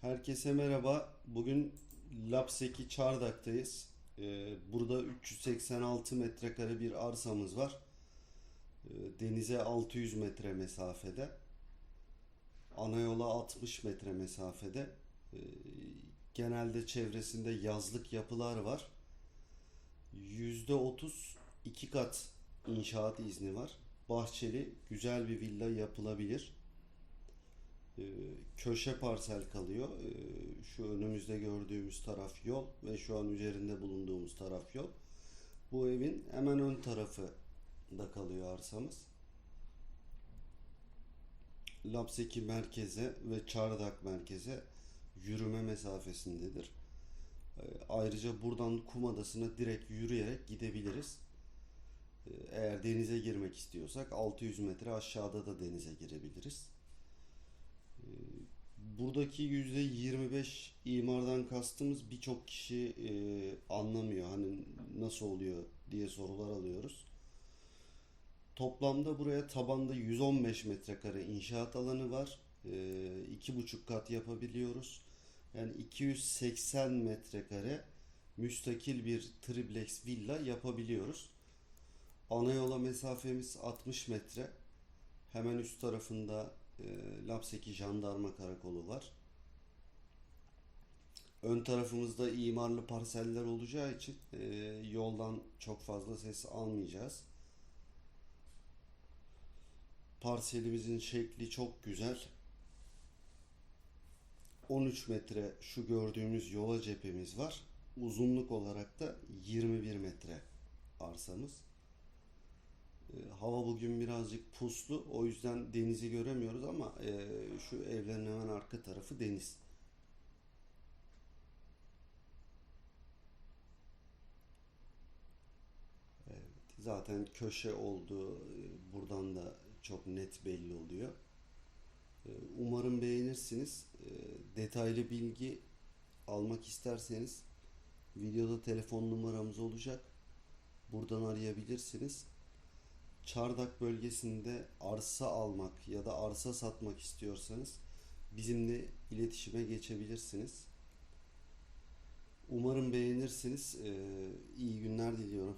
Herkese merhaba. Bugün Lapseki Çardak'tayız. Ee, burada 386 metrekare bir arsamız var. Ee, denize 600 metre mesafede. Ana yola 60 metre mesafede. Ee, genelde çevresinde yazlık yapılar var. %30 iki kat inşaat izni var. Bahçeli güzel bir villa yapılabilir. Ee, köşe parsel kalıyor. Ee, şu önümüzde gördüğümüz taraf yol ve şu an üzerinde bulunduğumuz taraf yol. Bu evin hemen ön tarafı da kalıyor arsamız. Lapseki merkeze ve Çardak merkeze yürüme mesafesindedir. Ee, Ayrıca buradan Kumadası'na direkt yürüyerek gidebiliriz. Eğer denize girmek istiyorsak 600 metre aşağıda da denize girebiliriz. Buradaki %25 imardan kastımız birçok kişi e, anlamıyor. Hani nasıl oluyor diye sorular alıyoruz. Toplamda buraya tabanda 115 metrekare inşaat alanı var. E, buçuk kat yapabiliyoruz. Yani 280 metrekare müstakil bir triplex villa yapabiliyoruz. Ana yola mesafemiz 60 metre. Hemen üst tarafında e, Lapseki Jandarma Karakolu var. Ön tarafımızda imarlı parseller olacağı için e, yoldan çok fazla ses almayacağız. Parselimizin şekli çok güzel. 13 metre şu gördüğümüz yola cephemiz var. Uzunluk olarak da 21 metre arsamız. E, Hava bugün birazcık puslu. O yüzden denizi göremiyoruz ama e, şu evlerin hemen arka tarafı deniz. Evet, zaten köşe olduğu e, buradan da çok net belli oluyor. E, Umarım beğenirsiniz. Detaylı bilgi almak isterseniz videoda telefon numaramız olacak. Buradan arayabilirsiniz. Çardak bölgesinde arsa almak ya da arsa satmak istiyorsanız bizimle iletişime geçebilirsiniz. Umarım beğenirsiniz. Ee, iyi günler diliyorum.